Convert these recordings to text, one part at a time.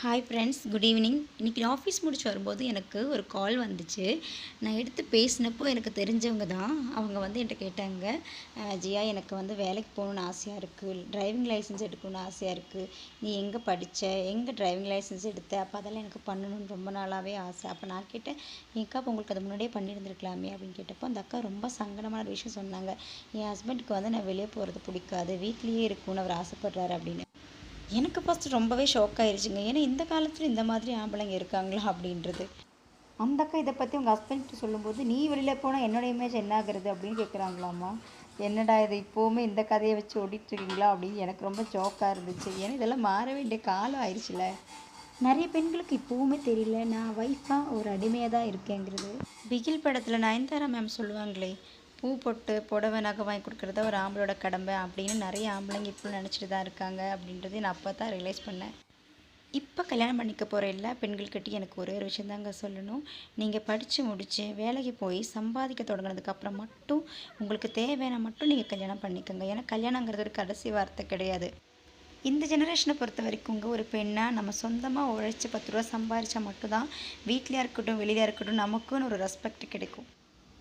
Hi friends good evening இன்றைக்கி office முடிச்சு வரும்போது எனக்கு ஒரு கால் வந்துச்சு. நான் எடுத்து பேசினப்போ எனக்கு தெரிஞ்சவங்க தான். அவங்க வந்து என்கிட்ட கேட்டாங்க ஜியா எனக்கு வந்து வேலைக்கு போகணுன்னு ஆசையாக இருக்குது டிரைவிங் லைசன்ஸ் எடுக்கணும்னு ஆசையாக இருக்குது நீ எங்கே படித்த எங்கே டிரைவிங் லைசன்ஸ் எடுத்த? அப்போ அதெல்லாம் எனக்கு பண்ணணும்னு ரொம்ப நாளாகவே ஆசை. அப்போ நான் கேட்டேன் ஏக்கா அப்போ உங்களுக்கு அது முன்னாடியே பண்ணியிருந்துருக்கலாமே? அப்படின்னு கேட்டப்போ அந்த அக்கா ரொம்ப சங்கடமான ஒரு விஷயம் சொன்னாங்க. என் ஹஸ்பண்டுக்கு வந்து நான் வெளியே போகிறது பிடிக்காது. வீட்லேயே இருக்கணும்னு அவர் ஆசைப்படுறாரு அப்படின்னு. எனக்கு ஃபஸ்ட்டு ரொம்பவே ஷாக் ஆயிருச்சுங்க. ஏன்னா இந்த காலத்தில் இந்த மாதிரி ஆம்பளைங்க இருக்காங்களா அப்படின்றது. அந்த அக்கா இதை பற்றி உங்கள் ஹஸ்பண்ட் சொல்லும்போது நீ வெளியில் போனால் என்னோட இமேஜ் என்ன ஆகுறது? அப்படின்னு கேட்குறாங்களாம்மா என்னடா இது இப்போவுமே இந்த கதையை வச்சு ஓடிட்டு இருக்கீங்களா அப்படின்னு எனக்கு ரொம்ப ஷாக்காக இருந்துச்சு. ஏன்னா இதெல்லாம் மாற வேண்டிய காலம் ஆயிடுச்சுல நிறைய பெண்களுக்கு இப்போவுமே தெரியல நான் ஒய்ஃபாக ஒரு அடிமையாக தான் இருக்கேங்கிறது. பிகில் படத்தில் நயன்தாரா மேம் சொல்லுவாங்களே பூ பொட்டு புடவை நகை வாங்கி கொடுக்குறத ஒரு ஆம்பளோட கடமை அப்படின்னு நிறைய ஆம்பளைங்க இப்போ நினச்சிட்டு தான் இருக்காங்க அப்படின்றது நான் அப்போ தான் ரியலைஸ் பண்ணேன். இப்போ கல்யாணம் பண்ணிக்க போகிற எல்லா பெண்கள்கிட்டையும் எனக்கு ஒரே ஒரு விஷயம் தாங்க சொல்லணும். நீங்கள் படித்து முடித்து வேலைக்கு போய் சம்பாதிக்க தொடங்கினதுக்கப்புறம் மட்டும் உங்களுக்கு தேவையான மட்டும் நீங்கள் கல்யாணம் பண்ணிக்கோங்க. ஏன்னா கல்யாணங்கிறது ஒரு கடைசி வார்த்தை கிடையாது. இந்த ஜெனரேஷனை பொறுத்த வரைக்குங்க ஒரு பெண்ணாக நம்ம சொந்தமாக உழைச்சி பத்து ரூபா சம்பாதிச்சா மட்டும்தான் வீட்லையா இருக்கட்டும் வெளியில இருக்கட்டும் நமக்குன்னு ஒரு ரெஸ்பெக்ட் கிடைக்கும்.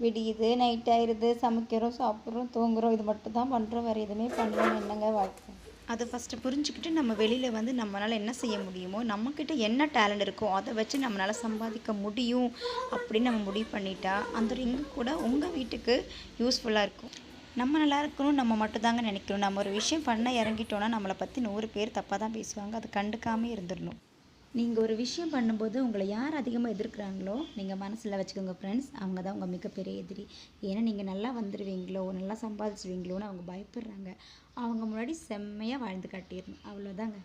விடியுது நைட் ஆயிடுது சமைக்கிறோம் சாப்பிட்றோம் தூங்குறோம் இது மட்டும் தான் பண்ணுறோம் வேறு எதுவுமே பண்ணணும் என்னங்க வாழ்க்கை? அதை ஃபஸ்ட்டு புரிஞ்சுக்கிட்டு நம்ம வெளியில் வந்து நம்மளால் என்ன செய்ய முடியுமோ நம்மக்கிட்ட என்ன டேலண்ட் இருக்கோ அதை வச்சு நம்மளால் சம்பாதிக்க முடியும் அப்படின்னு நம்ம முடிவு பண்ணிட்டா அந்த ரிங்கு கூட உங்கள் வீட்டுக்கு யூஸ்ஃபுல்லாக இருக்கும். நம்ம நல்லா இருக்கணும் நம்ம மட்டும்தாங்க நினைக்கணும். நம்ம ஒரு விஷயம் பண்ண இறங்கிட்டோன்னா நம்மளை பற்றி நூறு பேர் தப்பாக தான் பேசுவாங்க. அதை கண்டுக்காமல் இருந்துடணும். நீங்கள் ஒரு விஷயம் பண்ணும்போது உங்களை யார் அதிகமாக எதிர்க்கிறாங்களோ நீங்கள் மனசில் வச்சுக்கோங்க ஃப்ரெண்ட்ஸ் அவங்க தான் உங்கள் மிகப்பெரிய எதிரி. ஏன்னா நீங்கள் நல்லா வந்துடுவீங்களோ நல்லா சம்பாதிச்சுவீங்களோன்னு அவங்க பயப்படுறாங்க. அவங்க முன்னாடி செம்மையாக வாழ்ந்து காட்டிடணும். அவ்வளோதாங்க